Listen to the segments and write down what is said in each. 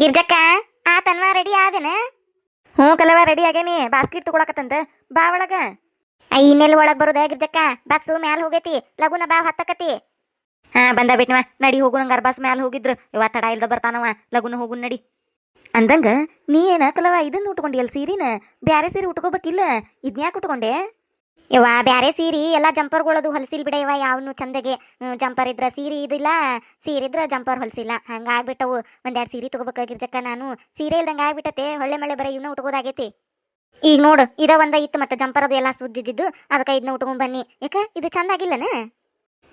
ಗಿರ್ಜಕ್ಕ ಆ ತನ್ವಾ ರೆಡಿ ಆದೇನ? ಹ್ಞೂ ಕಲವ ready ಆಗೇನಿ. Basket ತಗೊಳಕತ್ತಂತ. ಬಾ ಒಳಗ. ಐ ಇನ್ನೆಲ್ಲಿ ಒಳಗೆ ಬರುದ ಗಿರ್ಜಕ್ಕ? ಬಸ್ಸು ಮ್ಯಾಲ ಹೋಗೈತಿ. ಲಗುನ ಬಾ ಹತ್ತಕತಿ. ಹಾ ಬಂದ ಬಿಟ್ನವ. ನಡಿ ಹೋಗು ನಂಗಾರ ಬಸ್ ಮ್ಯಾಲ ಹೋಗಿದ್ರು. ಇವ ತಡ ಇಲ್ದ ಬರ್ತಾನವ. ಲಗುನ ಹೋಗು ನಡಿ. ಅಂದಂಗ ನೀ ಏನ ಕಲವ ಇದನ್ನ ಉಟ್ಕೊಂಡಿ ಸೀರಿನ? ಬ್ಯಾರೆ ಸೀರೆ ಉಟ್ಕೋಬೇಕಿಲ್ಲ? ಇದ್ನ್ಯಾಕೆ ಉಟ್ಕೊಂಡೆ? ಇವ ಬ್ಯಾರೆ ಸೀರಿ, ಎಲ್ಲ ಜಂಪರ್ಗಳದು ಹೊಲಸಿಲ್ ಬಿಡ ಇವ ಯಾವನು ಚಂದಗೆ. ಜಂಪರ್ ಇದ್ರ ಸೀರೆ ಇದಿಲ್ಲ, ಸೀರೆ ಇದ್ರ ಜಂಪರ್ ಹೊಲಸಿಲ್ಲ. ಹಂಗ ಆಗ್ಬಿಟ್ಟವು ಒಂದೆರಡು ಸೀರೆ ತಗೋಬೇಕಾಗಿರ್ಜಕ್ಕ ನಾನು. ಸೀರೆ ಇಲ್ದಂಗ ಆಗ್ಬಿಟ್ಟತೆ, ಹೊಳ್ಳೆ ಮಳೆ ಬರೀ ಇವನ್ನ ಉಟ್ಕೋದಾಗೈತಿ ಈಗ ನೋಡು, ಇದ ಒಂದ ಇತ್ತು ಮತ್ತೆ ಜಂಪರ್ ಅದು ಎಲ್ಲಾ ಸುದ್ದಿದ್ದು ಅದಕ್ಕೆ ಇದನ್ನ ಉಟ್ಕೊಂಡ್ ಬನ್ನಿ. ಯಾಕ? ಇದು ಚಂದ ಆಗಿಲ್ಲನ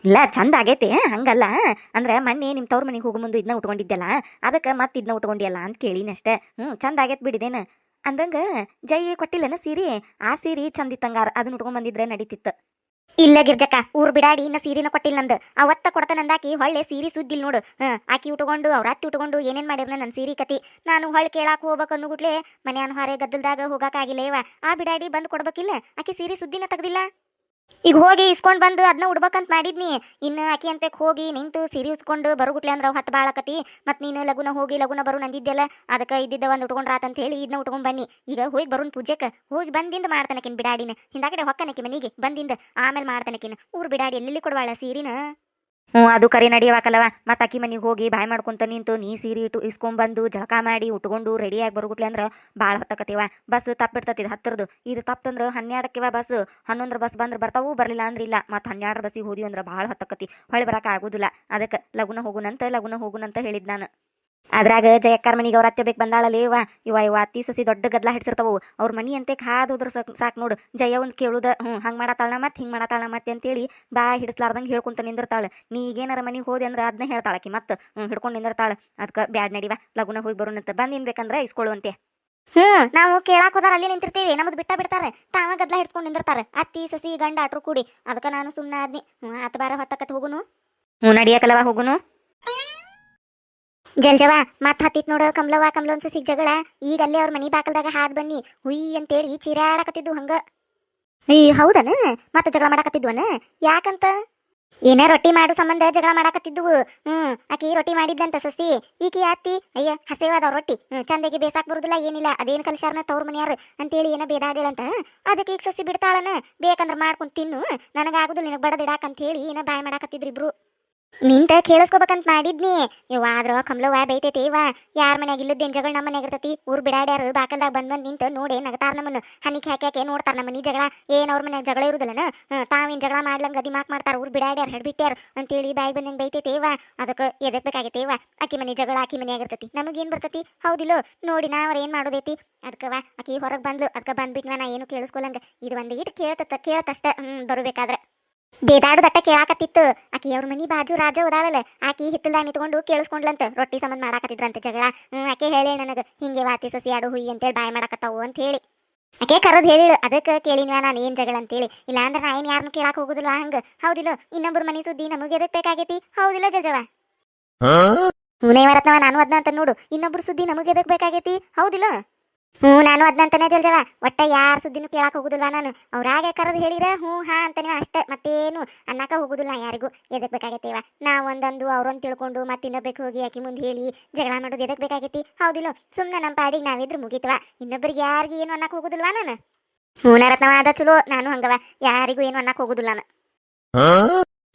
ಇಲ್ಲ ಚಂದ ಆಗೈತೆ ಹಂಗಲ್ಲ. ಅಂದ್ರೆ ಮೊನ್ನೆ ನಿಮ್ಮ ತವ್ರ ಮನೆಗೆ ಹೋಗೋ ಮುಂದೆ ಇದನ್ನ ಉಟ್ಕೊಂಡಿದ್ದೆಲ್ಲ, ಅದಕ್ಕೆ ಮತ್ತೆ ಇದನ್ನ ಉಟ್ಕೊಂಡಿಯಲ್ಲ ಅಂತ ಕೇಳಿನಷ್ಟೇ ಹ್ಞೂ ಚಂದ ಆಗೈತೆ ಬಿಡಿದೇನ. ಅಂದಂಗ ಜೈ ಕೊಟ್ಟಿಲ್ಲನ ಸೀರೆ? ಆ ಸೀರೆ ಚಂದಿತ್ತಂಗಾರ ಅದನ್ನ ಉಟ್ಕೊಂಡ್ ಬಂದಿದ್ರೆ ನಡೀತಿತ್ತು. ಇಲ್ಲ ಗಿರ್ಜಕ್ಕ, ಊರ್ ಬಿಡಾಡಿ ಇನ್ನ ಸೀರಿನ ಕೊಟ್ಟಿಲ್ಲ ನಂದು. ಅವತ್ತ ಕೊಡ್ತಾನಂದಾಕಿ ಹೊಳ್ಳೆ ಸೀರೆ ಸುದ್ದಿಲ್ ನೋಡು. ಆಕಿ ಉಟ್ಕೊಂಡು ಅವ್ರ ಅತ್ತಿ ಉಟ್ಕೊಂಡು ಏನೇನ್ ಮಾಡಿರ್ನ ನನ್ನ ಸೀರೆ ಕತಿ. ನಾನು ಹೊಳ್ ಕೇಳಾಕ ಹೋಗ್ಬೇಕು ಅನ್ನುಗುಟ್ಲೆ ಮನ್ಯಾನ ಹೊರೆ ಗದ್ದಲ್ದಾಗ ಹೋಗಾಕಾಗಿಲ್ಲ ಇವ ಆ ಬಿಡಾಡಿ ಬಂದು ಕೊಡ್ಬೇಕಿಲ್ಲ? ಆಕಿ ಸೀರೆ ಸುದ್ದಿನ ತೆಗ್ದಿಲ್ಲ? ಈಗ ಹೋಗಿ ಇಸ್ಕೊಂಡು ಬಂದು ಅದನ್ನ ಉಡ್ಬೇಕಂತ ಮಾಡಿದ್ನಿ. ಇನ್ನು ಆಕಿ ಅಂತಕ್ಕೆ ಹೋಗಿ ನಿಂತು ಸೀರೆ ಉಸ್ಕೊಂಡು ಬರುಗುಟ್ಲೆ ಅಂದ್ರೆ ಅವು ಹತ್ತು ಬಾಳಕತಿ ಮತ್ತು ನೀನು ಲಗುನ ಹೋಗಿ ಲಗುನ ಬರು ನಂದಿದ್ದೆಲ್ಲ. ಅದಕ್ಕೆ ಇದ್ದಿದ್ದ ಒಂದು ಉಟ್ಕೊಂಡ್ರಾತಂತ ಹೇಳಿ ಇದನ್ನ ಉಟ್ಕೊಂಡ್ ಬನ್ನಿ. ಈಗ ಹೋಗಿ ಬರುನ್ ಪೂಜೆಕ. ಹೋಗಿ ಬಂದಿಂದ ಮಾಡ್ತಾನಕಿನ್ ಬಿಡಾಡಿನ. ಹಿಂದಾಗಡೆ ಹೊಕ್ಕನಕಿ ಮನಿಗೆ ಬಂದಿಂದ ಆಮೇಲೆ ಮಾಡ್ತಾನಕಿನ. ಊರು ಬಿಡಾಡಿ ಎಲ್ಲೆಲ್ಲಿ ಕೊಡವಾಳ ಸೀರಿನ? ಹ್ಞೂ, ಅದು ಕರೆ ನಡೆಯವಾಕಲ್ಲವ. ಮತ್ತೆ ಅಕ್ಕಿ ಮನೆಗೆ ಹೋಗಿ ಬಾಯ್ ಮಾಡ್ಕೊಂತ ನಿಂತು ನೀ ಸೀರೆ ಇಟ್ಟು ಇಸ್ಕೊಂಬಂದು ಜಳಕ ಮಾಡಿ ಉಟ್ಕೊಂಡು ರೆಡಿಯಾಗಿ ಬರುಗುಟ್ಲೆ ಅಂದ್ರೆ ಭಾಳ ಹೊತ್ತಕತ್ತೀವ. ಬಸ್ ತಪ್ಪಿಡ್ತತಿ ಹತ್ತಿರದು. ಇದು ತಪ್ಪಂದ್ರೆ ಹನ್ನೆರಡಕ್ಕಿವ ಬಸ್. ಹನ್ನೊಂದರ ಬಸ್ ಬಂದ್ರೆ ಬರ್ತಾವು ಬರಲಿಲ್ಲ ಅಂದ್ರೆ ಇಲ್ಲ. ಮತ್ತು ಹನ್ನೆರಡು ಬಸ್ಸಿಗೆ ಹೋದ್ವಿ ಅಂದ್ರೆ ಭಾಳ ಹೊತ್ತಕತಿ ಹೊಳೆ ಬರೋಕೆ ಆಗೋದಿಲ್ಲ. ಅದಕ್ಕೆ ಲಗುನ ಹೋಗುನಂತ ಲಗುನ ಹೋಗುನಂತ ಹೇಳಿದ್ ನಾನು. ಅದ್ರಾಗ ಜಯಕ್ಕರ್ ಮನಿಗೆ ಅವ್ರ ಅತ್ತೆ ಬೇಕು ಬಂದಾಳಲ್ಲ ಇವ ಇವ ಇವ ಅತ್ತಿ ಸಸಿ ದೊಡ್ಡ ಗದ್ಲ ಹಿಡ್ಸಿರ್ತಾವು ಅವ್ರ ಮನಿ ಅಂತೆ ಕಾದು ಹೋದ್ರ ಸಾಕು ನೋಡು. ಜಯ ಒಂದು ಕೇಳುದ ಹ್ಞೂ ಹಂಗೆ ಮಾಡತ್ತಾಳ ಮತ್ತೆ ಹಿಂಗೆ ಮಾಡತ್ತಾಳ ಮತ್ತೆ ಅಂತೇಳಿ ಬಾ ಹಿಡಿಸ್ಲಾರ್ದಂಗೆ ಹೇಳ್ಕೊಂತ ನಿಂದಿರ್ತಾಳೆ. ನೀ ಈಗೇನಾರ ಮನಿಗೆ ಹೋದೆ ಅಂದ್ರೆ ಅದನ್ನ ಹೇಳ್ತಾಳಕಿ ಮತ್ತೆ ಹ್ಞೂ ಹಿಡ್ಕೊಂಡು ನಿಂದಿರ್ತಾಳೆ. ಅದಕ್ಕೆ ಬ್ಯಾಡ್ ನಡಿವ ಲಗುನ ಹೋಗಿ ಬರೋಣಂತ ಬಂದಿನ್ ಬೇಕಂದ್ರೆ ಇಸ್ಕೊಳ್ಳುವಂತೆ ಹ್ಮ್. ನಾವು ಕೇಳಾಕ್ ಹೋದಾರ ಅಲ್ಲಿ ನಿಂತಿರ್ತೀವಿ ನಮ್ದು ಬಿಟ್ಟ ಬಿಡ್ತಾರೆ. ತಾವ ಗದ್ಲ ಹಿಡ್ಸ್ಕೊಂಡು ನಿಂದಿರ್ತಾರೆ. ಅತ್ತಿ ಸಸಿ ಗಂಡ ಆಟ್ರು ಕೂಡಿ. ಅದಕ್ಕೆ ನಾನು ಸುಮ್ಮನೆ ಆದ್ನಿ. ಹ್ಞೂ ಆತ ಬಾರ ಹೊತ್ತಕತ್ ಹೋಗುನು. ಹ್ಞೂ ನಡಿಯಕಲ್ಲವ ಹೋಗುನು. ಜಲ್ಜವ ಮತ್ ಹತ್ತಿತ್ ನೋಡು, ಕಮಲವ್ವ ಕಮ್ಲೊಂದ್ ಸಿಗ್ ಜಗಳ. ಈಗ ಅಲ್ಲೇ ಅವ್ರ ಮನಿ ಬಾಕಲ್ದಾಗ ಹಾದ್ ಬನ್ನಿ. ಹುಯ್ ಅಂತೇಳಿ ಚೀರಾಡಕತ್ತಿದ್ದು ಹಂಗ. ಈ ಹೌದನ? ಮತ್ತ ಜಗಳ ಮಾಡಾಕತ್ತಿದ್ವನ? ಯಾಕಂತ? ಏನ ರೊಟ್ಟಿ ಮಾಡೋ ಸಂಬಂಧ ಜಗಳ ಮಾಡಾಕತ್ತಿದ್ವು. ಹ್ಮ್, ಆಕಿ ರೊಟ್ಟಿ ಮಾಡಿದ್ದಂತ ಸಸಿ. ಈಕಿ ಆತಿ ಅಯ್ಯ ಹಸೇವಾದವ್ ರೊಟ್ಟಿ. ಹ್ಮ್, ಚಂದಗೆ ಬೇಸಾಕ್ ಬರುದಿಲ್ಲ, ಏನಿಲ್ಲ. ಅದೇನ್ ಕಲ್ಸ್ಯಾರನ ತವ್ರ ಮನೆಯಾರ ಅಂತೇಳಿ ಏನ ಬೇದಾಡೇಳಂತ ಅದಕ್ಕೆ ಈಗ ಸಸಿ ಬಿಡ್ತಾಳನ? ಬೇಕಂದ್ರ ಮಾಡ್ಕೊಂಡ್ ತಿನ್ನು. ನನಗಾಗುದಿಲ್ಲ, ನಿನಗ್ ಬಡದಿಡಾಕಂತ ಹೇಳಿ ಏನ ಬಾಯ್ ಮಾಡಾಕತ್ತಿದ್ರು ಇಬ್ರು. ನಿಂತ ಕೇಳಿಸ್ಕೋಬೇಕಂತ ಮಾಡಿದ್ನಿ. ಇವ ಆದ್ರ ಕಮಲವ್ವ ಬೈತೈತಿ. ಇವ ಯಾರ ಮನ್ಯಾಗ ಇಲ್ಲದೇನ್ ಜಗಳ ನಮ್ಮ ಮನ್ಯಾಗ ಇರ್ತೈತಿ? ಊರ್ ಬಿಡಾಡ್ಯಾರ, ಬಾಕಲ್ದಾಗ ಬಂದ್ ಬಂದ್ ನಿಂತ ನೋಡಿ ನಗತಾರ ನಮ್ಮನ್ನ. ಹನಿಕ್ ಹಾಕ್ಯಾಕೆ ನೋಡ್ತಾರ ನಮ್ಮ ಮನಿ ಜಗಳ? ಏನ್ ಅವ್ರ ಮನ್ಯಾಗ ಜಗಳ ಇರುದಿಲ್ಲನ? ತಾವೇನ್ ಜಗಳ ಮಾಡ್ಲಂಗ ದಿಮಾಕ್ ಮಾಡ್ತಾರ, ಊರ್ ಬಿಡಾಡ್ಯಾರ ಹಿಡ್ಬಿಟ್ಯಾರ ಅಂತೇಳಿ ಬಾಯಿ ಬಂದಂಗ್ ಬೈತೈತಿ? ಇವ ಅದಕ್ಕೆ ಎದಕ್ ಬೇಕಾಗೈತಿ? ಇವ ಆಕಿ ಮನಿ ಜಗಳ ಆಕಿ ಮನ್ಯಾಗ ಇರ್ತೈತಿ. ನಮಗೇನ್ ಬರ್ತೈತಿ? ಹೌದಿಲ್ಲೋ, ನೋಡಿ ನಾ ಅವ್ರ ಏನ್ ಮಾಡೋದೈತಿ? ಅದಕ್ಕವ ಆಕಿ ಹೊರಗ್ ಬಂದ್ಲು. ಅದಕ್ಕೆ ಬಂದ್ಬಿಟ್ವ ನಾ ಏನು ಕೇಳಿಸ್ಕೊಳಂಗ ಇದು ಒಂದ್ ಇಟ್ ಕೇಳ್ತತ್ತ ಕೇಳ್ತಷ್ಟ ಹ್ಮ್, ಬರ್ಬೇಕಾದ್ರ. ಬೇದಾಡುದಟ್ಟ ಕೇಳಾಕತ್ತಿತ್ತು. ಆಕಿ ಅವ್ರ ಮನಿ ಬಾಜು ರಾಜ ಓದಾಳಲ್ಲ ಆಕಿ ಹಿತ್ತಲ್ದಾಗ ನಿಂತ್ಕೊಂಡು ಕೇಳಿಸ್ಕೊಂಡ್ಲಂತ ರೊಟ್ಟಿ ಸಂಬಂಧ ಮಾಡಾಕತ್ತಿದ್ರಂತೆ ಜಗಳ. ಹ್ಮ್ ಆಕೆ ಹೇಳಿ ನನಗೆ ಹಿಂಗೆ ವಾತಿ ಸಸಿ ಆಡು ಹುಯಿ ಅಂತೇಳಿ ಬಾಯ್ ಮಾಡಾಕತ್ತಾವು ಅಂತ ಹೇಳಿ ಆಕೆ ಕರದ್ ಹೇಳಿಳು ಅದಕ್ಕೆ ಕೇಳಿನ್ವಾ ನಾನು ಏನ್ ಜಗಳ ಅಂತೇಳಿ. ಇಲ್ಲಾಂದ್ರೆ ನಾ ಏನು ಯಾರನ್ನು ಕೇಳಾಕ ಹೋಗುದಿಲ್ಲ ಹಂಗ? ಹೌದಿಲ್ಲ ಇನ್ನೊಬ್ಬರ ಮನಿ ಸುದ್ದಿ ನಮಗೆ ಎದಕ್ ಬೇಕಾಗೈತಿ? ಹೌದಿಲ್ಲ ಜಜವ? ಹೂನೇ ವರತ್ನವ ನಾನು ಅದ್ನ ಅಂತ ನೋಡು ಇನ್ನೊಬ್ರ ಸುದ್ದಿ ನಮಗೆ ಎದಕ್ ಬೇಕಾಗೈತಿ? ಹೌದಿಲ್ಲ? ಹ್ಞೂ ನಾನು ಅದ್ನಂತಾನೆ ಜಲ್ಜವ ಒಟ್ಟ ಯಾರ ಸುದ್ದಿನೂ ಕೇಳಕ್ಕೆ ಹೋಗುದಿಲ್ವಾ ನಾನು. ಅವ್ರಾಗೆ ಕರೆದು ಹೇಳಿರ ಹ್ಞೂ ಹಾ ಅಂತಾನೆ ಅಷ್ಟೇ. ಮತ್ತೇನು ಅನ್ನಕ ಹೋಗುದಿಲ್ಲ ಯಾರಿಗೂ. ಎದಕ್ಕೆ ಬೇಕಾಗೈತೇವ? ನಾವು ಒಂದೊಂದು ಅವ್ರೊಂದು ತಿಳ್ಕೊಂಡು ಮತ್ತೆ ಇನ್ನೊಬ್ಬಕ್ಕೆ ಹೋಗಿ ಆಕಿ ಮುಂದೆ ಹೇಳಿ ಜಗಳ ಮಾಡೋದು ಎದಕ್ಕೆ ಬೇಕಾಗೈತಿ? ಹೌದಿಲ್ಲ ಸುಮ್ಮನೆ ನಮ್ಮ ಪಾಡಿಗೆ ನಾವಿದ್ರು ಮುಗಿತವ. ಇನ್ನೊಬ್ಬರಿಗೆ ಯಾರಿಗೂ ಏನು ಅನ್ನಕ್ಕೆ ಹೋಗುದಿಲ್ವಾ ನಾನು? ಹ್ಞೂ ನರತ್ನವ ಅದ ಚಲೋ ನಾನು ಹಂಗವ. ಯಾರಿಗೂ ಏನು ಅನ್ನಕ್ಕೆ ಹೋಗುದಿಲ್ಲ ನಾನು.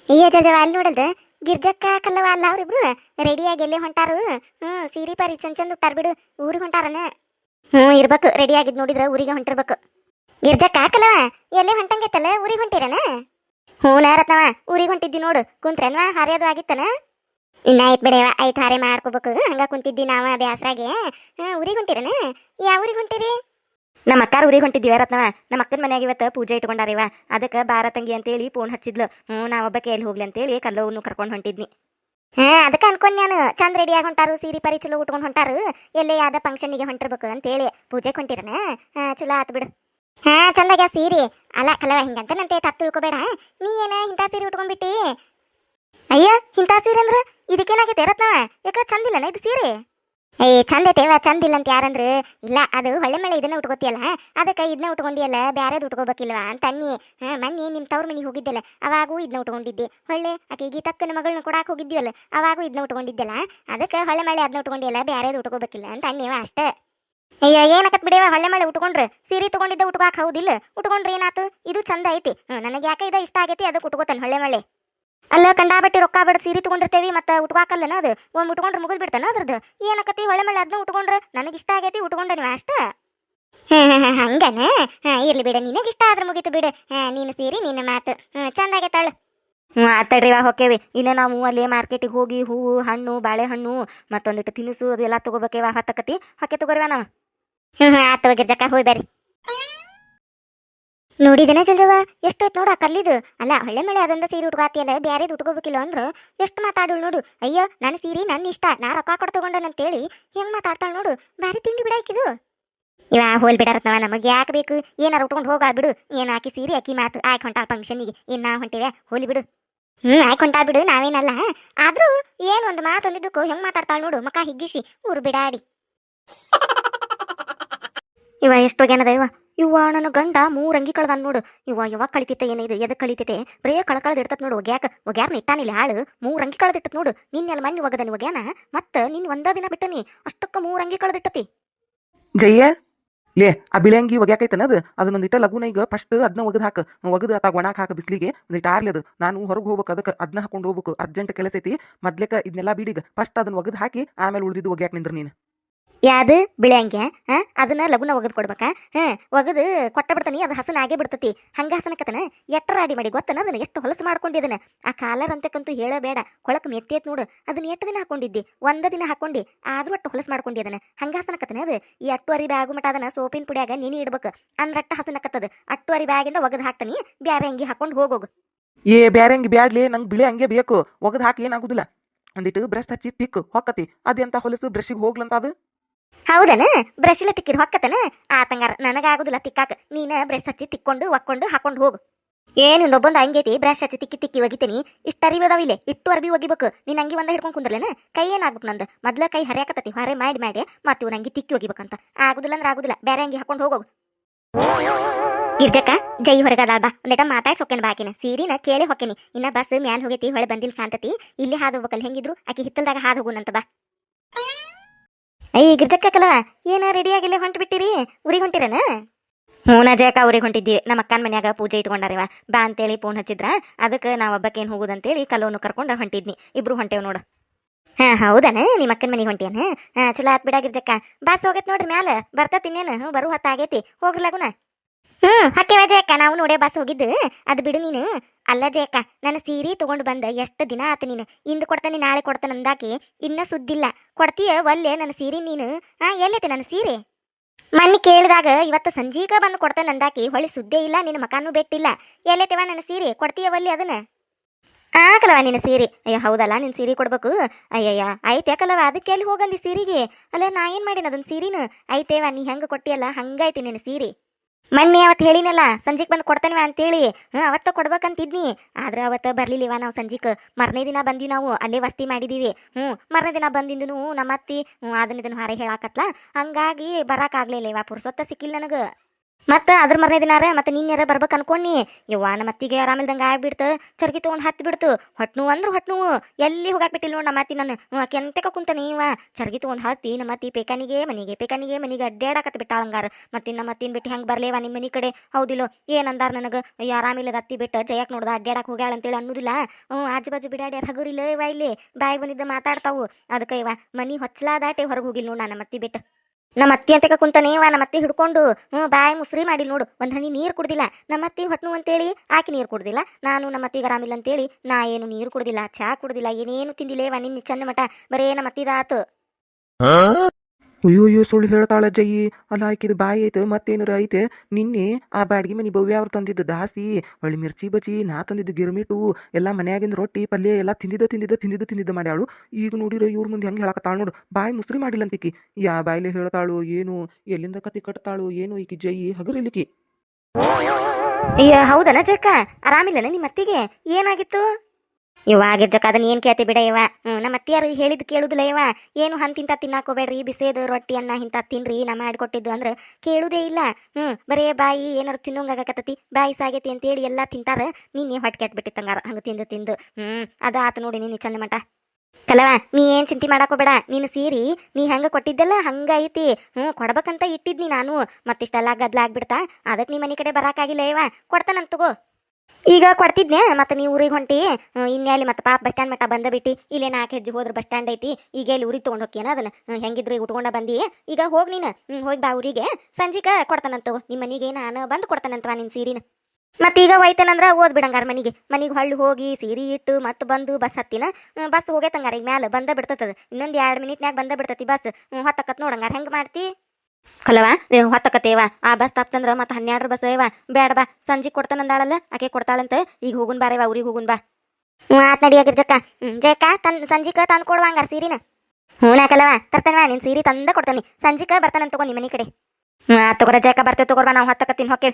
ಏ ಜಜವ ಅಲ್ಲಿ ನೋಡಲ್ದ. ಗಿರ್ಜಕ್ಕ ಕಲ್ಲವ ಅಲ್ಲ ಅವ್ರಿಬ್ರು? ರೆಡಿಯಾಗಿ ಎಲ್ಲಿ ಹೊಂಟಾರು? ಹ್ಞೂ ಸೀರೆ ಪರಿ ಚಂದ ಚಂದ ಬಿಡು. ಊರಿಗೆ ಹೊಂಟಾರನ? ಹ್ಞೂ, ಇರ್ಬೇಕು. ರೆಡಿ ಆಗಿದ್ ನೋಡಿದ್ರ ಊರಿಗೆ ಹೊಂಟಿರ್ಬೇಕು. ಗಿರ್ಜಕ್ಕ ಕಲ್ಲವ ಎಲ್ಲಿ ಹೊಂಟಂಗೈತಲ್ಲ ಊರಿಗೆ ಹೊಂಟಿರನ? ಹ್ಞೂ ರತ್ನವ ಊರಿಗೆ ಹೊಂಟಿದ್ವಿ ನೋಡು. ಕುಂತ್ರೇನ್ವಾ, ಹಾರ್ಯೋದು ಆಗಿತ್ತನ? ಇನ್ನ ಆಯ್ತು ಬಿಡವ, ಆಯ್ತು ಹಾರೆ ಮಾಡ್ಕೋಬೇಕು. ಹಂಗ ಕುಂತಿದ್ವಿ ನಾವ ಬ್ಯಾಸ್ರಾಗೆ. ಹಾಂ, ಊರಿಗೆ ಹೊಂಟಿರನ? ಯಾವ ಊರಿಗೆ ಹೊಂಟಿರಿ? ನಮ್ಮ ಅಕ್ಕಾರ ಊರಿಗೆ ಹೊಂಟಿದ್ವಿ ರತ್ನವ ನಮ್ಮ ಅಕ್ಕನ ಮನೆಯಾಗ ಇವತ್ತು ಪೂಜೆ ಇಟ್ಕೊಂಡಾರಿವ. ಅದಕ್ಕೆ ಭಾರತಂಗಿ ಅಂತೇಳಿ ಫೋನ್ ಹಚ್ಚಿದ್ಲು. ಹ್ಞೂ ನಾ ಒಬ್ಬಕ್ಕೆ ಎಲ್ಲಿ ಹೋಗ್ಲಿ ಅಂತೇಳಿ ಕಲ್ಲವನ್ನು ಕರ್ಕೊಂಡು ಹೊಂಟಿದ್ನಿ. ಹಾ ಅದಕ್ಕೆ ಅನ್ಕೊಂಡ್ ನಾನು ಚಂದ ರೆಡಿಯಾಗಿ ಹೊಂಟಾರು, ಸೀರೆ ಪರಿ ಚಲೋ ಉಟ್ಕೊಂಡು ಹೊಂಟಾರು, ಎಲ್ಲೇ ಯಾವ್ದ ಫಂಕ್ಷನ್ಗೆ ಹೊಂಟಿರ್ಬೇಕು ಅಂತೇಳಿ ಪೂಜೆ ಹೊಂಟಿರನ? ಚಲೋ ಆತು ಬಿಡು. ಹಾ ಚಂದಾಗ ಸೀರೆ. ಅಲ್ಲ, ಕಲವ, ಹಿಂಗಂತ ನಂತೆ ತಪ್ಪು ತಿಳ್ಕೊಬೇಡ. ನೀ ಏನ ಇಂಥ ಸೀರೆ ಉಟ್ಕೊಂಡ್ಬಿಟ್ಟಿ? ಅಯ್ಯ ಇಂಥ ಸೀರೆ ಅಂದ್ರ ಇದಕ್ಕೇನಾಗೈತೆ, ರತ್ನವ? ಯಾಕ ಚಂದಿಲ್ಲನ ಇದು ಸೀರೆ? ಏ, ಚಂದ ತೇವ, ಚಂದ ಇಲ್ಲ ಅಂತ ಯಾರಂದ್ರೆ? ಇಲ್ಲ, ಅದು ಹೊಳ್ಳೆ ಮಳೆ ಇದನ್ನ ಉಟ್ಕೋತಿಯಲ್ಲ? ಅದಕ್ಕೆ ಇದನ್ನ ಉಟ್ಕೊಂಡಿಯಲ್ಲ, ಬ್ಯಾರೇದು ಉಟ್ಕೋಬೇಕಿಲ್ವಾ ಅಂತ ಅನ್ನಿ. ಮನ್ನಿ ನಿಮ್ಮ ತವ್ರ ಮನೆಗೆ ಹೋಗಿದ್ದಲ್ಲ, ಅವಾಗೂ ಇದನ್ನ ಉಟ್ಕೊಂಡಿದ್ದೆ. ಹೊಳ್ಳೆ ಆಕೆ ತಕ್ಕನ ಮಗಳನ್ನ ಕೊಡಾಕ್ ಹೋಗಿದ್ದೀವಲ್ಲ, ಅವಾಗೂ ಇದನ್ನ ಉಟ್ಕೊಂಡಿದ್ದಲ್ಲ. ಅದಕ್ಕೆ ಹೊಳ್ಳೆ ಮಳೆ ಅದನ್ನ ಉಟ್ಕೊಂಡಿಯಲ್ಲ, ಬ್ಯಾರೇದು ಉಟ್ಕೋಬೇಕಿಲ್ಲ ಅಂತ ಅನ್ನಿವ ಅಷ್ಟೇ. ಅಯ್ಯ, ಏನಕತ್ ಬಿಡಿಯವ ಹೊಳ್ಳೆ ಮಳೆ ಉಟ್ಕೊಂಡ್ರೆ? ಸೀರೆ ತಗೊಂಡಿದ್ದ ಉಟ್ಕೋಕ್ ಹೌದಿಲ್ಲ, ಉಟ್ಕೊಂಡ್ರೆ ಏನಾತು? ಇದು ಚಂದ ಐತಿ. ನನಗೆ ಯಾಕೆ ಇದ ಇಷ್ಟ ಆಗೈತಿ ಅದಕ್ಕೆ ಉಟ್ಕೋತಾನೆ ಹೊಳ್ಳೆ ಮಳೆ. ಅಲ್ಲ ಕಂಡಾಬಟ್ಟಿ ರೊಕ್ಕ ಬಿಡ ಸೀರೆ ತೊಗೊಂಡಿರ್ತೇವಿ ಮತ್ತೆ ಉಟ್ಕಾಕಲ್ಲನ ಅದು? ಒಮ್ಮೆ ಉಟ್ಕೊಂಡ್ರೆ ಮುಗಿದ್ ಬಿಡ್ತಾನ ಅದ್ರದ್ದು? ಏನಕತಿ ಹೊಳೆ ಮಳೆ ಅದನ್ನ ಉಟ್ಕೊಂಡ್ರೆ? ನನಗೆ ಇಷ್ಟ ಆಗೈತಿ, ಉಟ್ಕೊಂಡೆ ನೀವು ಅಷ್ಟ? ಹಂಗನ? ಇರ್ಲಿ ಬಿಡ, ನಿನಗೆ ಇಷ್ಟ ಆದ್ರೆ ಮುಗೀತು ಬಿಡು. ನೀನು ಸೀರೆ, ನಿನ್ನ ಮಾತು. ಚಂದ ಆಗೈತಾಳ ಹ್ಞೂ ಆತಡ್ರಿ ಇವಾಗ ಹೊಕ್ಕೇವಿ ಇನ್ನು ನಾವು ಅಲ್ಲಿ ಮಾರ್ಕೆಟಿಗೆ ಹೋಗಿ ಹೂವು ಹಣ್ಣು, ಬಾಳೆಹಣ್ಣು, ಮತ್ತೊಂದಿಟ್ಟು ತಿನಿಸು ಅದೆಲ್ಲ ತೊಗೋಬೇಕೇವ ಹತ್ತಕತಿ ಹೊಕ್ಕೆ ತಗೋರಿವ ನಾವು. ಹ್ಞೂ ಹ್ಮ್, ಆತ ಹೋಗಿರ್ಜಕ್ಕ ಹೋಗಿ ಬರ್ರಿ. ನೋಡಿದನ ಚಂದ್ರವ ಐತ್ ನೋಡ ಕಲ್ಲಿದು. ಅಲ್ಲ, ಹಳ್ಳೆ ಮಳೆ ಅದೊಂದ ಸೀರೆ ಉಟ್ಕಾತಿಯಲ್ಲ, ಬ್ಯಾರೇದು ಉಟ್ಕೋಬೇಕಿಲ್ಲ ಅಂದ್ರೆ. ಎಷ್ಟು ಮಾತಾಡೋಳು ನೋಡು. ಅಯ್ಯೋ ನನ್ನ ಸೀರೆ ನನ್ನ ಇಷ್ಟ. ನಾ ರೊಕ್ಕ ಕೊಟ್ಟು ತಗೊಂಡನಂತೇಳಿ ಹೆಂಗ್ ಮಾತಾಡ್ತಾಳ ನೋಡು. ಬಾರಿ ತಿಂಡಿ ಬಿಡಾಕಿದು ಇವ ಹೋಲ್ ಬಿಡಾರತ್ನವ ನಮಗೆ ಯಾಕೆ ಬೇಕು? ಏನಾರು ಉಟ್ಕೊಂಡು ಹೋಗ ಬಿಡು. ಏನ್ ಹಾಕಿ ಸೀರೆ ಅಕ್ಕಿ ಮಾತು. ಆಯ್ಕೆ ಹೊಂಟಾ ಫಂಕ್ಷನಿಗೆ ಇನ್ನು ನಾವು ಹೊಂಟಿವೆ. ಹೋಲಿ ಬಿಡು. ಹ್ಮ್, ಆಯ್ಕೆ ಹೊಂಟಾಳ ಬಿಡು. ನಾವೇನಲ್ಲ. ಆದ್ರೂ ಏನು ಒಂದು ಮಾತು ಅಂದಿದ್ದಕ್ಕೂ ಹೆಂಗ್ ಮಾತಾಡ್ತಾಳೆ ನೋಡು. ಮಕ್ಕ ಹಿಗ್ಗಿಸಿ. ಊರು ಬಿಡಾಡಿ. ಇವ ಎಷ್ಟು ಹೋಗ್ಯಾನದ ಇವ. ಇವ ನನ್ನ ಗಂಡ ಮೂರು ಅಂಗಿ ಕಳ್ದಾನ ನೋಡು. ಇವ ಯಾವಾಗ ಕಳಿತೈತೆ ಏನಿದೆ ಎದ ಕಳಿತೈತೆ ಬರೇ ಕಳ್ಕಳ್ದ ಇರ್ತತ್ ನೋಡು, ಒಗ್ಯಾಕ, ಒಗ್ಯಾರ್ನ ಇಟ್ಟಾನಿಲ್ಲ ಹಾಳು. ಮೂರ್ ಅಂಗಿ ಕಳ್ದಿಟ್ಟತ್ ನೋಡು. ನಿನ್ನೆಲ್ಲ ಮಣ್ಣಿ ಒಗದನಿ ಒಗ್ಯಾನ ಮತ್ತ ನಿನ್ ಒಂದ ದಿನ ಬಿಟ್ಟನಿ ಅಷ್ಟಕ್ಕ ಮೂರ್ ಅಂಗಿ ಕಳ್ದಿಟ್ಟತಿ ಜಯ್ಯ, ಲೇ, ಆ ಬಿಳಿಯಂಗಿ ಒಗ್ಯಾಕೈತನ ಅದು? ಅದನ್ನೊಂದಿಟ್ಟ ಲಗುನ ಈಗ ಫಸ್ಟ್ ಅದನ್ನ ಒಗದು ಹಾಕ. ಒಗದು ಅಥವಾ ಒಣಾಕ ಹಾಕ ಬಿಸ್ಲಿಗೆ. ಒಂದಿಟ್ಟು ಆರ್ಲಿ ಅದು. ನಾನು ಹೊರಗೆ ಹೋಗ್ಬೇಕು, ಅದಕ್ಕೆ ಅದನ್ನ ಹಾಕೊಂಡು ಹೋಗ್ಬೇಕು. ಅರ್ಜೆಂಟ್ ಕೆಲಸ ಐತಿ. ಮೊದ್ಲೇಕ ಇದನ್ನೆಲ್ಲ ಬಿಡಿಗ. ಫಸ್ಟ್ ಅದನ್ನ ಒಗದು ಹಾಕಿ, ಆಮೇಲೆ ಉಳಿದಿದ್ದು ಒಗ್ಯಾಕ ನಿಂದ್ರ ನೀನು. ಯಾದು? ಬಿಳಿಯಂಗೆ ಹಾ? ಅದನ್ನ ಲಗುನ ಒಗದು ಕೊಡ್ಬೇಕಾ, ಹಾ? ಒಗದು ಕೊಟ್ಟ ಬಿಡ್ತಾನಿ, ಅದು ಹಸನ ಆಗೇ ಬಿಡ್ತತಿ. ಹಂಗೆ ಹಸನಕತನ ಎಟ್ಟ ರಾಡಿ ಮಾಡಿ ಗೊತ್ತನ ಅದನ್ನ? ಎಷ್ಟು ಹೊಲಸು ಮಾಡ್ಕೊಂಡಿದ್ದನ ಆ ಕಾಲರ್ ಅಂತಕ್ಕಂತೂ ಹೇಳಬೇಡ. ಕೊಳಕ್ ಮೆತ್ತೇತ್ ನೋಡು. ಅದನ್ನ ಎಷ್ಟು ದಿನ ಹಾಕೊಂಡಿದ್ದಿ? ಒಂದ ದಿನ ಹಾಕೊಂಡಿ. ಆದ್ರೂ ಅಟ್ಟು ಹೊಲಸು ಮಾಡ್ಕೊಂಡಿ ಅದನ್ನ. ಹಸನ ಹಸನಕತನ ಅದು? ಈ ಅಟ್ಟು ಅರಿ ಬ್ಯಾಗು ಮಟ ಅದನ್ನ ಸೋಪಿನ ಪುಡಿಯಾಗ ನೀನು ಇಡ್ಬೇಕು. ಅಂದ್ರಟ್ಟ ಹಸನಕತ್ತದ. ಅಟ್ಟು ಅರಿ ಬ್ಯಾಗಿಂದ ಒಗದು ಹಾಕ್ತಾನಿ, ಬ್ಯಾರೆ ಅಂಗಿ ಹಾಕೊಂಡು ಹೋಗೋಗು. ಏ, ಬ್ಯಾರೆ ಅಂಗಿ ಬ್ಯಾಡ್ಲಿ, ನಂಗೆ ಬಿಳಿ ಹಂಗೆ ಬೇಕು. ಒಗದು ಹಾಕಿ ಏನಾಗುದಿಲ್ಲ. ಒಂದಿಟ್ಟು ಬ್ರಷ್ ಹಚ್ಚಿ ತಿಕ್ಕು, ಹೊಕ್ಕತಿ. ಅದೆಂತ ಹೊಲಸು ಬ್ರಷ್ಗೆ ಹೋಗ್ಲಂತ ಅದು? ಹೌದನ? ಬ್ರಷ್ ಇಲ್ಲ ತಿಕ್ಕಿರ್ ಹೊಕ್ಕತನ? ಆತಂಗಾರ, ನನಗಾಗುದಿಲ್ಲ ತಿಕ್ಕಾಕ. ನೀನ ಬ್ರಷ್ ಹಚ್ಚಿ ತಿಕ್ಕೊಂಡು, ಒಕ್ಕೊಂಡು, ಹಾಕೊಂಡು ಹೋಗು. ಏನು ಇನ್ನೊಬ್ಬಂದು ಹಂಗೈತಿ ಬ್ರಷ್ ಹಚ್ಚಿ ತಿಕ್ಕಿ ತಿಕ್ಕಿ ಒಗಿತೀನಿ? ಇಷ್ಟ ಅರಿವಿ ಅದಾವ ಇಲ್ಲೇ, ಇಟ್ಟು ಅರ್ಬಿ ಒಗಿಬೇಕು. ನೀನ್ ಅಂಗಿ ಒಂದ ಹಿಡ್ಕೊಂಡ್ ಕುಂದ್ರಲೇನ? ಕೈ ಏನಾಗ್ಬೇಕು ನಂದು? ಮೊದ್ಲ ಕೈ ಹರಿಯಾಕತ್ತತಿ, ಹೊರೆ ಮಾಡಿ ಮಾಡಿ, ಮತ್ತೆ ಇವ್ ಅಂಗಿ ತಿಕ್ಕಿ ಒಗಿಬೇಕಂತ. ಆಗುದಿಲ್ಲ ಅಂದ್ರೆ ಆಗುದಿಲ್ಲ ಬೇರೆ ಅಂಗಿ ಹಾಕೊಂಡು ಹೋಗೋಗು ಗಿರ್ಜಕ್ಕ ಜೈ ಹೊರಗದಾಳ ಬಾ. ಒಂದೇಟ ಮಾತಾಡ್ಸಿ ಹೋಕೇನ್ ಬಾಕಿನ. ಸೀರಿನ ಕೇಳಿ ಹೊಕ್ಕೇನಿ. ಇನ್ನ ಬಸ್ ಮ್ಯಾಲ ಹೋಗೈತಿ, ಹೊಳೆ ಬಂದಿಲ್ ಕಾಂತತಿ ಇಲ್ಲಿ ಹಾದು ಹೋಗ್ಬೇಕಲ್ಲ ಹೆಂಗಿದ್ರು? ಆಕಿ ಹಿತ್ತಲ್ದಾಗ ಹಾದು ಹೋಗುನಂತ ಬಾ. ಅಯ್ಯ ಗಿರ್ಜಕ್ಕ ಕಲವ ಏನ ರೆಡಿ ಆಗಿಲ್ಲ ಹೊಂಟ್ ಬಿಟ್ಟಿರಿ ಊರಿಗೆ ಹೊಂಟಿರನ? ಹ್ಞೂ ಜಯಕ ಊರಿಗೆ ಹೊಂಟಿದ್ವಿ ನಮ್ಮ ಅಕ್ಕನ ಮನ್ಯಾಗ ಪೂಜೆ ಇಟ್ಕೊಂಡಾರಿವ. ಬಾ ಅಂತೇಳಿ ಫೋನ್ ಹಚ್ಚಿದ್ರ. ಅದಕ್ಕೆ ನಾವು ಒಬ್ಬಕ್ಕೇನು ಹೋಗುದಂತೇಳಿ ಕಲ್ಲೋನು ಕರ್ಕೊಂಡು ಹೊಂಟಿದ್ನಿ. ಇಬ್ರು ಹೊಂಟೇವ್ ನೋಡು. ಹಾ, ಹೌದನ. ನಿಮ್ಮ ಅಕ್ಕನ ಮನೆಗೆ ಹೊಂಟಿಯನ? ಹಾ, ಚಲೋ ಆತ್ ಬಿಡ ಗಿರ್ಜಕ್ಕ ಬಾಸ್ ಹೋಗೈತ್ ನೋಡ್ರಿ ಮ್ಯಾಲ. ಬರ್ತಾ ತಿನ್ನೇನು? ಹ್ಞೂ, ಬರು ಹೊತ್ತಾಗೈತಿ. ಹೋಗ್ರಿ ಲಗುನ. ಹ್ಮ್. ಹಕ್ಕೆವ ಜಯಕ್ಕ, ನಾವು ನೋಡೇ ಬಸ್ ಹೋಗಿದ್ದು. ಅದು ಬಿಡು ನೀನು. ಅಲ್ಲ ಜಯಕ್ಕ ನನ್ನ ಸೀರೆ ತಗೊಂಡು ಬಂದ ಎಷ್ಟು ದಿನ ಆತ ನೀನು? ಇಂದು ಕೊಡ್ತಾನೆ, ನಾಳೆ ಕೊಡ್ತಾನೆ ಅಂದಾಕಿ ಇನ್ನ ಸುದ್ದಿಲ್ಲ. ಕೊಡ್ತೀಯ ಒಲ್ಲೆ ನನ್ನ ಸೀರೆ ನೀನು? ಹಾ, ಎಲ್ಲೈತೆ ನನ್ನ ಸೀರೆ? ಮನ್ನಿ ಕೇಳಿದಾಗ ಇವತ್ತು ಸಂಜೀಗ ಬಂದು ಕೊಡ್ತೇನೆ ಅಂದಾಕಿ ಹೊಳಿ ಸುದ್ದೇ ಇಲ್ಲ, ನಿನ್ನ ಮಕಾನು ಬೆಟ್ಟಿಲ್ಲ. ಎಲ್ಲೈತೆವ ನನ್ನ ಸೀರೆ? ಕೊಡ್ತೀಯ ಒಲ್ಲೆ ಅದನ್ನ? ಆಕಲವ ನಿನ್ನ ಸೀರೆ? ಅಯ್ಯ, ಹೌದಲ್ಲ ನಿನ್ನ ಸೀರೆ ಕೊಡ್ಬೇಕು. ಅಯ್ಯಯ್ಯ ಐತೆ ಯಾಕಲ್ಲವ ಅದಕ್ಕೆ ಎಲ್ಲಿ ಹೋಗಂದಿ ಸೀರೆಗೆ? ಅಲ್ಲ, ನಾ ಏನು ಮಾಡಿನ ಅದನ್ನ ಸೀರೆನ? ಐತೇವ ನೀ ಹೆಂಗೆ ಕೊಟ್ಟಿಯಲ್ಲ ಹಂಗೈತಿ ನಿನ್ನ ಸೀರೆ. ಮೊನ್ನೆ ಅವತ್ತು ಹೇಳಿನಲ್ಲ, ಸಂಜೆಗೆ ಬಂದು ಕೊಡ್ತೇನೆ ಅಂತೇಳಿ. ಹ್ಮ್, ಅವತ್ತ ಕೊಡ್ಬೇಕಂತಿದ್ನಿ. ಆದ್ರೆ ಅವತ್ತು ಬರ್ಲಿಲ್ಲಿವ ನಾವು ಸಂಜೆಗೆ ಮರನೇ ದಿನ ಬಂದಿ ನಾವು, ಅಲ್ಲೇ ವಸ್ತಿ ಮಾಡಿದೀವಿ. ಹ್ಞೂ ಮರನೇ ದಿನ ಬಂದಿಂದನು ನಮ್ಮ ಅತ್ತಿ ಹ್ಞೂ ಅದನ್ನ ಇದನ್ನ ಹಾರೆ ಹೇಳಾಕತ್ಲ. ಹಂಗಾಗಿ ಬರಾಕಾಗ್ಲಿಲ್ಲ ಇವ, ಪುರ್ಸೊತ್ತ ಸಿಕ್ಕಿಲ್ಲ ನನಗೆ. ಮತ್ತೆ ಅದ್ರ ಮರನೇ ದಿನಾರ ಮತ್ತೆ ನೀನ್ಯಾರ ಬರ್ಬೇಕು ಅನ್ಕೊಂಡಿ. ಯವ್ವ ನಮ್ಮ ಅತ್ತಿಗೆ ಆರಾಮಿಲ್ದಂಗೆ ಆಗ್ಬಿಡ್ತು, ಚರ್ಗಿ ತೊಗೊಂಡು ಹತ್ತಿ ಬಿಡ್ತು ಹೊಟ್ನು ಅಂದ್ರೆ ಹೊಟ್ನು. ಎಲ್ಲಿ ಹೋಗಾಕ್ ಬಿಟ್ಟಿಲ್ಲ ನೋಡಿ ನಮ್ಮ ಅತ್ತಿ ನಾನು ಕೆಂತೆಕ ಕುಂತಾನೆ ಇವ. ಚರ್ಗಿ ತೊಗೊಂಡು ಹತ್ತಿ ನಮ್ಮ ಅತ್ತಿ ಪೇಕಾನಿಗೆ, ಮನೆಗೆ ಪೇಕಾನಿಗೆ, ಮನೆಗೆ ಅಡ್ಡಾಡಕತ್ ಬಿಟ್ಟಾಳ ಹಂಗಾರ. ಮತ್ತೆ ನಮ್ಮ ಅತ್ತಿನ ಬಿಟ್ಟು ಹೆಂಗೆ ಬರ್ಲೇವ ನಿಮ್ಮ ಮನೆ ಕಡೆ? ಹೌದಿಲ್ಲೋ, ಏನಂದಾರ ನನಗೆ? ಅಯ್ಯ, ಆರಾಮಿಲ್ಲದ ಅತ್ತಿ ಬಿಟ್ಟು ಜಯಕ್ ನೋಡ್ದ ಅಡ್ಡಾಡಕ್ ಹೋಗ್ಯಾಳ ಅಂತೇಳಿ ಅನ್ನೋದಿಲ್ಲ. ಹ್ಞೂ, ಆಜು ಬಾಜು ಬಿಡಾಡ್ಯಾರ ಹಗುರಿಲ್ಲ ಇವ ಇಲ್ಲಿ. ಬಾಯಿಗೆ ಬಂದಿದ್ದ ಮಾತಾಡ್ತಾವು. ಅದಕ್ಕೆ ಇವ ಮನಿ ಹೊಚ್ಚಲಾದಾಟೆ ಹೊರಗೆ ಹೋಗಿಲ್ಲ ನೋಡ್ ನಾನು ನಮ್ಮ ಅತ್ತಿ ಬಿಟ್ಟು. ನಮ್ಮ ಅತ್ತಿ ಅಂತಕ ವಾ ನಮ್ಮ ಅತ್ತಿ ಹಿಡ್ಕೊಂಡು ಹ್ಞೂ ಬಾಯಿ ಮುಸ್ರಿ ಮಾಡಿ ನೋಡು, ಒಂದು ಹನಿ ನೀರು ಕುಡ್ದಿಲ್ಲ. ನಮ್ಮ ಅತ್ತಿ ಹೊಟ್ಟು ಅಂತೇಳಿ, ಆಕೆ ನೀರು ಕುಡ್ದಿಲ್ಲ. ನಾನು ನಮ್ಮ ಅತ್ತಿಗೆ ಆರಾಮಿಲ್ಲ ಅಂತೇಳಿ, ನಾ ಏನು ನೀರು ಕುಡ್ದಿಲ್ಲ, ಚಾ ಕುಡ್ದಿಲ್ಲ, ಏನೇನು ತಿಂದಿಲ್ಲ ಇವ ನಿನ್ನ ಚಂದ ಮಠ, ಬರೇ ನಮ್ಮ ಅತ್ತಿದಾತು. ಅಯ್ಯೋ ಅಯ್ಯೋ, ಸುಳ್ಳು ಹೇಳ್ತಾಳ ಜಯಿ ಅಲ್ಲ ಹಾಕಿದ ಬಾಯಿ ಐತೆ ಮತ್ತೇನಾರ ಐತೆ? ನಿನ್ನೆ ಆ ಬ್ಯಾಡ್ಗಿ ಮನಿ ಬವ್ಯ ಅವ್ರು ತಂದಿದ್ದ ದಾಸಿ, ಹೊಳ್ಳಿ ಮಿರ್ಚಿ ಬಜಿ ನಾ ತಂದಿದ್ದು ಗಿರ್ಮಿಟು, ಎಲ್ಲ ಮನ್ಯಾಗಿಂದ ರೊಟ್ಟಿ, ಪಲ್ಯ ಎಲ್ಲ ತಿಂದಿದ್ದ ತಿಂದಿದ್ದ ತಿಂದಿದ್ದ ತಿಂದಿದ್ದ ಮಾಡ್ಯಾಳು. ಈಗ ನೋಡಿರ ಇವ್ರ ಮುಂದೆ ಹೆಂಗೆ ಹೇಳಕತ್ತಾಳ ನೋಡು. ಬಾಯಿ ಮುಸ್ರಿ ಮಾಡಿಲ್ಲ ಅಂತಿಕಿ ಯಾ ಬಾಯಿಲೆ ಹೇಳ್ತಾಳು ಏನು, ಎಲ್ಲಿಂದ ಕತಿ ಕಟ್ತಾಳು ಏನು ಈಕಿ ಜೈ ಹಗರಿಲಿಕ್ಕಿ ಅಯ್ಯ, ಹೌದನ ಜಕ್ಕ ಆರಾಮಿಲ್ಲನ ನಿಮ್ಮ ಏನಾಗಿತ್ತು? ಇವ ಅದನ್ನ ಏನ್ ಕೇಳ್ತಿ ಬಿಡ ಇವ ಹ್ಮ್, ನಮ್ಮ ಅತ್ತಿಯಾರು ಹೇಳಿದ್ ಕೇಳುದಿಲ್ಲ ಇವ ಏನು ಹಂತಿಂತ ತಿನ್ನಾಕೋಬೇಡ್ರಿ, ಬಿಸೇದು ರೊಟ್ಟಿ ಅನ್ನ ಇಂತ ತಿನ್ರಿ ನಾ ಮಾಡಿಕೊಟ್ಟಿದ್ದು ಅಂದ್ರೆ ಕೇಳುದೇ ಇಲ್ಲ. ಹ್ಮ್, ಬರೇ ಬಾಯಿ ಏನಾರು ತಿನ್ನೋಂಗಾಗತ್ತತಿ ಬಾಯಿ ಸಾಗೈತಿ ಅಂತೇಳಿ ಎಲ್ಲಾ ತಿಂತಾರ ನೀನೇ ಹೊಟ್ಟೆ ಕೆಟ್ಬಿಟ್ಟಿತ್ತಂಗಾರ ಹಂಗ ತಿಂದು ತಿಂದು. ಹ್ಮ್, ಅದ ಆತು ನೋಡಿ ನೀನು ಚಂದ ಮಟ ಕಲವ, ನೀ ಏನ್ ಚಿಂತೆ ಮಾಡಾಕೋಬೇಡ ನೀನು ಸೀರಿ, ನೀ ಹಂಗ ಕೊಟ್ಟಿದ್ದೆಲ್ಲ ಹಂಗ ಐತಿ ಹ್ಮ್, ಕೊಡ್ಬೇಕಂತ ಇಟ್ಟಿದ್ನಿ ನಾನು. ಮತ್ತಿಷ್ಟೆಲ್ಲ ಗದ್ಲ ಆಗ್ಬಿಡ್ತಾ ಅದಕ್ಕೆ ನೀ ಮನೆ ಕಡೆ ಬರಾಕಾಗಿಲ್ಲ ಇವ ಕೊಡ್ತಾನಂತ ತಗೋ. ಈಗ ಕೊಡ್ತಿದ್ನೆ ಮತ್ತೆ ನೀವು ಊರಿಗೆ ಹೊಂಟಿ ಇನ್ಯಾಲಿ ಇನ್ನೇ ಮತ್ತೆ ಪಾಪ ಬಸ್ ಸ್ಟ್ಯಾಂಡ್ ಮಟ್ಟ ಬಂದ ಬಿಟ್ಟಿ, ಇಲ್ಲೇ ನಾಲ್ಕು ಹೆಜ್ಜೆ ಹೋದ್ರೆ ಬಸ್ ಸ್ಟ್ಯಾಂಡ್ ಐತಿ, ಈಗ ಇಲ್ಲಿ ಊರಿಗೆ ತೊಗೊಂಡು ಹೋಗ್ಯಾನ ಅದನ್ನ ಹೆಂಗಿದ್ರು ಈಗ ಉಟ್ಕೊಂಡ ಬಂದಿ. ಈಗ ಹೋಗಿ ನೀನು ಹೋಗಿ ಬಾ ಊರಿಗೆ, ಸಂಜಿಕ ಕೊಡ್ತಾನಂತ ನಿಮ್ಮ ಮನೆಗೆ ನಾನು ಬಂದು ಕೊಡ್ತಾನಂತವ ನಿನ್ನ ಸೀರಿನ. ಮತ್ತೀಗ ಈಗ ಓದ್ ಬಿಡಂಗಾರ ಮನೆಗೆ ಮನೆಗೆ ಹಳ್ಳಿ ಹೋಗಿ ಸೀರೆ ಇಟ್ಟು ಮತ್ತೆ ಬಂದು ಬಸ್ ಹತ್ತಿನ ಬಸ್ ಹೋಗೈತಂಗಾರ ಈಗ ಮ್ಯಾಲ ಬಂದ ಬಿಡ್ತದ ಇನ್ನೊಂದು ಎರಡು ಮಿನಿಟ್ನ್ಯಾಗ ಬಂದ ಬಿಡ್ತತಿ ಬಸ್ ಹೊತ್ತಕತ್ ನೋಡಂಗಾರ, ಹೆಂಗೆ ಮಾಡ್ತಿ? ಕಲವ ಹೊತ್ತಕತ್ತೇವ ಆ ಬಸ್ ತಪ್ಪಂದ್ರ ಮತ್ತೆ ಹನ್ನೆರಡರ ಬಸ್ ಏವ ಬೇಡ ಬಾ ಸಂಜೆ ಕೊಡ್ತಾನಂದಾಳಲ್ಲ ಆಕೆ ಕೊಡ್ತಾಳಂತ. ಈಗ ಹೋಗುನ್ ಬಾರೇವ ಊರಿಗೆ ಹೋಗುನ್ ಬಾ. ಹ್ಞೂ ಆತ್ ನಡಿಯಾಗಿರ್ ಜಕ್ಕ. ಜಯಕ್ಕ ತನ್ ಸಂಜಿಕ ತಂದು ಕೊಡುವಂಗಾರ ಸೀರಿನ. ಹ್ಞೂ ನಾಕಲ್ಲವ ತರ್ತಾನವ ನಿನ್ ಸೀರೆ ತಂದ ಕೊಡ್ತಾನೆ. ಸಂಜಿಕ ಬರ್ತಾನಂತ ತಗೋ ನಿಮ್ಮ ಮನೆ ಕಡೆ. ಹ್ಞೂ ಆತ್ ತಗೋರ ಜಕ್ಕ ಬರ್ತೇವೆ ಬಾ ನಾವು ಹೊತ್ತಕತ್ತೀನಿ ಹೊಕ್ಕೆ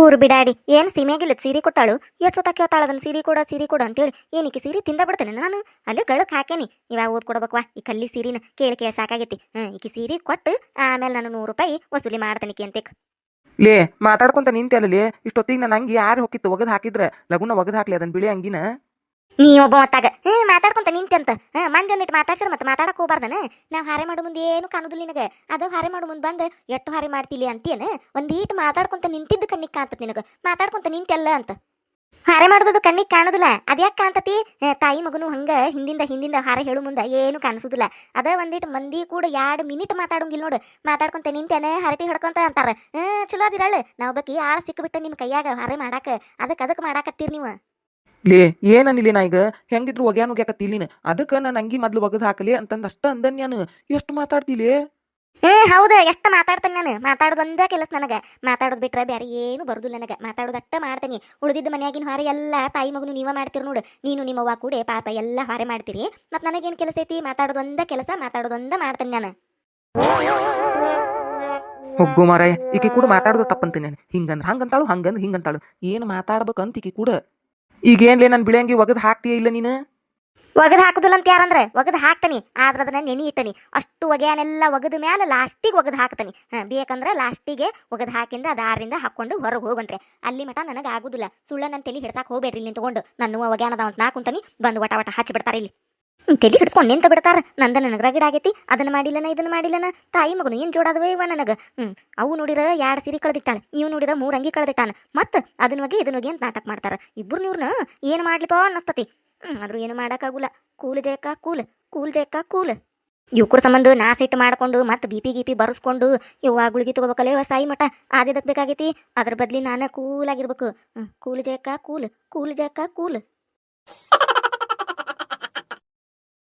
ಊರು ಬಿಡಾಡಿ, ಏನು ಸೀಮೆಗಿಲ್ಲ ಸೀರೆ ಕೊಟ್ಟಾಳು? ಎಷ್ಟು ಸತ ಕೇಳ್ತಾಳ ಅದನ್ನ ಸೀರೆ ಕೊಡ ಸೀರೆ ಕೊಡ ಅಂತೇಳಿ ಏನಕ್ಕೆ ಸೀರೆ ತಿಂದ ಬಿಡ್ತೇನೆ ನಾನು. ಅಲ್ಲಿ ಗಳಕ್ಕೆ ಹಾಕೇನಿ. ಇವಾಗ ಓದ್ ಕೊಡ್ಬೇಕವಾ ಈ ಕಲ್ಲಿ ಸೀರಿನ. ಕೇಳಿ ಕೇಳಿ, ಸಾಕಾಗೈತಿ. ಹ್ಞೂ ಈಕಿ ಸೀರೆ ಕೊಟ್ಟು ಆಮೇಲೆ ನಾನು ನೂರು ರೂಪಾಯಿ ವಸೂಲಿ ಮಾಡ್ತೇನೆ ಅಂತೆ ಲೇ, ಮಾತಾಡ್ಕೊಂತ ಲೇ ಇಷ್ಟೊತ್ತಿಗೆ ನನ್ನ ಅಂಗಿ ಯಾರು ಹೋಗಿತ್ತು ಒಗದ್ ಹಾಕಿದ್ರ? ಲಗುನ ಒಗದು ಹಾಕ್ಲಿ ಅದನ್ನ ಬಿಳಿ ಅಂಗಿನ. ನೀ ಒಬ್ಬ ಮತ್ತಾಗ ಹ್ಞೂ ಮಾತಾಡ್ಕೊಂತ ನಿಂತೆಂತ ಹಾಂ, ಮಂದಿ ಒಂದಿಟ್ಟು ಮಾತಾಡ್ಸಿರ ಮತ್ತೆ ಮಾತಾಡಕ್ಕೆ ಹೋಗ್ಬಾರ್ದನ? ನಾವು ಹಾರೆ ಮಾಡೋ ಮುಂದೆ ಏನು ಕಾಣೋದಿಲ್ಲ ನಿನಗೆ. ಅದು ಹಾರೆ ಮಾಡೋ ಮುಂದೆ ಬಂದು ಎಷ್ಟು ಹಾರೆ ಮಾಡ್ತಿಲಿ ಅಂತೇನು ಒಂದೀಟ್ ಮಾತಾಡ್ಕೊಂತ ನಿಂತಿದ್ದು ಕಣ್ಣಿಗೆ ಕಾಣ್ತದ ನಿನಗೆ. ಮಾತಾಡ್ಕೊಂತ ನಿಂತೆಲ್ಲ ಅಂತ. ಹಾರೆ ಮಾಡೋದು ಕಣ್ಣಿಗೆ ಕಾಣುದಿಲ್ಲ. ಅದ್ಯಾಕೆ ಕಾಣ್ತತಿ? ತಾಯಿ ಮಗನು ಹಂಗ ಹಿಂದಿಂದ ಹಿಂದಿಂದ ಹಾರೆ ಹೇಳು ಮುಂದೆ ಏನು ಕಾಣಿಸುದಿಲ್ಲ. ಅದ ಒಂದಿಟ್ಟು ಮಂದಿ ಕೂಡ ಎರಡು ಮಿನಿಟ್ ಮಾತಾಡೋಂಗಿಲ್ಲ ನೋಡು. ಮಾತಾಡ್ಕೊಂತ ನಿಂತೇನೆ ಹರಟಿ ಹಿಡ್ಕೊಂತ ಅಂತಾರ. ಹ್ಞೂ ಚಲೋ ಅದಿರಳ್ಳು ನಾವು ಬಕ್ಕಿ ಆಳು ಸಿಕ್ಬಿಟ್ಟ ನಿಮ್ಮ ಕೈಯಾಗ ಹಾರೆ ಮಾಡಾಕ ಅದಕ್ಕೆ ಅದಕ್ಕೆ ಮಾಡಾಕತ್ತೀರಿ ನೀವು. ಲೇ ಏನನ್ನಿಲ್ಲ ನಾ ಈಗ? ಹೆಂಗಿದ್ರು ಒಗ್ಯಾನ್ ಒಗ್ಯಾಕತ್ತಿ ನೀನು? ಅದಕ್ಕೆ ನನ್ನ ಅಂಗಿ ಮೊದ್ಲು ಒಗದ್ ಹಾಕಲಿ ಅಂತಂದು ಅಷ್ಟ ಅಂದನ್ ನಾನು ಎಷ್ಟು ಮಾತಾಡ್ತಿಲಿ ಏ ಹೌದ ಎಷ್ಟು ಮಾತಾಡ್ತೇನೆ ನಾನು? ಮಾತಾಡೋದು ಒಂದೇ ಕೆಲಸ ನನಗೆ. ಮಾತಾಡೋದು ಬಿಟ್ರೆ ಬೇರೆ ಏನು ಬರುದಿಲ್ಲ ನನಗೆ. ಮಾತಾಡೋದು ಅಷ್ಟ ಮಾಡ್ತೀನಿ. ಉಳಿದಿದ್ದ ಮನೆಯಾಗಿನ ಹೊರೆ ಎಲ್ಲ ತಾಯಿ ಮಗನು ನೀವ ಮಾಡ್ತೀರಿ ನೋಡು. ನೀನು ನಿಮ್ಮವ್ವ ಕೂಡ ಪಾಪ ಎಲ್ಲ ಹೊರೆ ಮಾಡ್ತೀರಿ. ಮತ್ತು ನನಗೇನು ಕೆಲಸ ಐತಿ? ಮಾತಾಡೋದು ಒಂದೇ ಕೆಲಸ ಮಾತಾಡೋದು ಒಂದೇ ಮಾಡ್ತೇನೆ ನಾನು. ಹೊಗ್ಗು ಮಾರಾಯ. ಈಕಿ ಕೂಡ ಮಾತಾಡೋದು ತಪ್ಪಂತೀನಿ ನಾನು. ಹಿಂಗಂದ್ರೆ ಹಂಗಂತಾಳು ಹಂಗಂದ್ರೆ ಹಿಂಗಂತಾಳು. ಏನು ಮಾತಾಡ್ಬೇಕಂತ ಈಕಿ ಕೂಡ? ಈಗ ಏನ್ಲೇ ನಾನು ಬಿಳಿ ಅಂಗಿ ಒಗದ್ ಹಾಕ್ತೀಯ ಇಲ್ಲ ನೀನು? ಒಗದ್ ಹಾಕುದಿಲ್ಲ ಅಂತ ಯಾರಂದ್ರೆ? ಒಗದ್ ಹಾಕ್ತಾನಿ ಆದ್ರೆ ಅದನ್ನ ನೆನಿ ಇಟ್ಟನಿ. ಅಷ್ಟು ಒಗೆಯನೆಲ್ಲ ಒಗದ ಮ್ಯಾಲ ಲಾಸ್ಟಿಗೆ ಒಗದ್ ಹಾಕ್ತಾನಿ. ಹಾ, ಬೇಕಂದ್ರೆ ಲಾಸ್ಟಿಗೆ ಒಗದ್ ಹಾಕಿಂದ ಅದಾರಿಂದ ಹಾಕೊಂಡು ಹೊರಗೆ ಹೋಗಂತ್ರೆ. ಅಲ್ಲಿ ಮಟ ನನಗೆ ಆಗುದಿಲ್ಲ. ಸುಳ್ಳ ನನ್ನ ತಲೆ ಹಿಡ್ಸಾಕ್ ಹೋಗ್ಬೇಡ್ರಿ ಇಲ್ಲಿ ತಗೊಂಡು ನನ್ನ ಒಗ್ಯಾನದ ಅಂತ ನಾ ಕುಂತಾನಿ ಬಂದು ವಟ ವಟ ಹಚ್ಚಿ ಬಿಡ್ತಾರೆ ಇಲ್ಲಿ. ತಲೆ ಹಿಡ್ಕೊಂಡು ನಿಂತ ಬಿಡ್ತಾರ. ನಂದ ನನಗ ರಗಡ ಆಗೈತಿ. ಅದನ್ನ ಮಾಡಿಲ್ಲನ, ಇದನ್ನ ಮಾಡಿಲ್ಲನ. ತಾಯಿ ಮಗನು ಏನು ಜೋಡಾದ್ವ ಇವ ನನಗ? ಹ್ಮ್. ಅವು ನೋಡಿರ ಎರಡ್ ಸೀರೆ ಕಳೆದಿಟ್ಟಾನ ಇವ್ ನೋಡಿರ ಮೂರು ಅಂಗಿ ಕಳೆದಿಟ್ಟಾನ ಮತ್ತೆ ಅದನ್ ಬಗ್ಗೆ ಇದನ್ನ ಬಗ್ಗೆ ಅಂತ ನಾಟಕ ಮಾಡ್ತಾರ. ಇಬ್ರು ನೂರ್ನ ಏನು ಮಾಡ್ಲಿಪ್ಪ ಅನ್ನಸ್ತತಿ? ಹ್ಮ್, ಆದ್ರೂ ಏನು ಆಗುಲ್ಲ cool Jayakka cool. Cool Jayakka cool. ಯುವಕರ ಸಂಬಂಧ ನಾ ಸಿಟ್ಟು ಮಾಡ್ಕೊಂಡು ಮತ್ತೆ ಬಿ ಪಿ ಗಿಪಿ ಬರ್ಸ್ಕೊಂಡು ಇವ್ವ ಗುಳಿಗೆ ತಗೋಬೇಕಲ್ಲ ಇವ ಸಾಯಿ ಮಠ. ಆದಿದಕ್ಕೆ ಬೇಕಾಗೈತಿ. ಅದ್ರ ಬದ್ಲಿ ನಾನು ಕೂಲ್ ಆಗಿರ್ಬೇಕು. ಹ್ಞೂ cool Jayakka cool. Cool Jayakka cool.